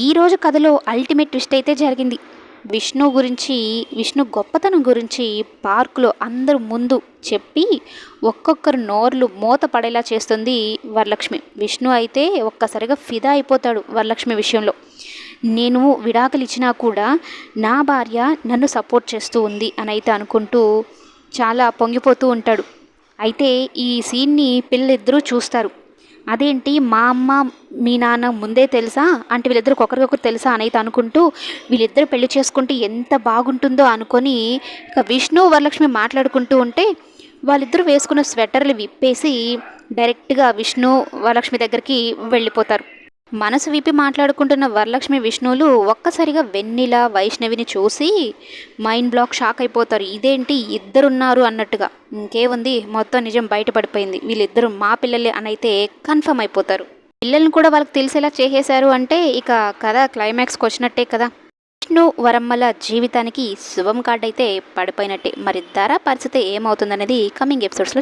ఈరోజు కథలో ultimate twist అయితే జరిగింది. విష్ణు గురించి విష్ణు గొప్పతనం గురించి పార్కులో అందరూ ముందు చెప్పి ఒక్కొక్కరు నోర్లు మూత పడేలా చేస్తుంది వరలక్ష్మి. విష్ణు అయితే ఒక్కసారిగా ఫిదా అయిపోతాడు వరలక్ష్మి విషయంలో. నేను విడాకులు ఇచ్చినా కూడా నా భార్య నన్ను సపోర్ట్ చేస్తూ ఉంది అని అయితే అనుకుంటూ చాలా పొంగిపోతూ ఉంటాడు. అయితే ఈ సీన్ని పిల్లలిద్దరూ చూస్తారు. అదేంటి మా అమ్మ మీ నాన్న ముందే తెలుసా? అంటే వీళ్ళిద్దరు ఒకరికొకరు తెలుసా అని అయితే అనుకుంటూ వీళ్ళిద్దరు పెళ్ళి చేసుకుంటే ఎంత బాగుంటుందో అనుకొని ఇక విష్ణు వరలక్ష్మి మాట్లాడుకుంటూ ఉంటే వాళ్ళిద్దరూ వేసుకున్న స్వెటర్లు విప్పేసి డైరెక్ట్గా విష్ణు వరలక్ష్మి దగ్గరికి వెళ్ళిపోతారు. మనసు విప్పి మాట్లాడుకుంటున్న వరలక్ష్మి విష్ణువులు ఒక్కసారిగా వెన్నెల వైష్ణవిని చూసి మైండ్ బ్లాక్ షాక్ అయిపోతారు. ఇదేంటి? ఇద్దరున్నారు అన్నట్టుగా. ఇంకేముంది? మొత్తం నిజం బయటపడిపోయింది. వీళ్ళిద్దరూ మా పిల్లలే అనైతే కన్ఫర్మ్ అయిపోతారు. పిల్లల్ని కూడా వాళ్ళకి తెలిసేలా చేసేశారు అంటే ఇక కథ క్లైమాక్స్కి వచ్చినట్టే కదా. విష్ణు వరమ్మల జీవితానికి శుభం కార్డ్ అయితే పడిపోయినట్టే. మరి ధర పరిస్థితి ఏమవుతుందనేది కమింగ్ ఎపిసోడ్స్లో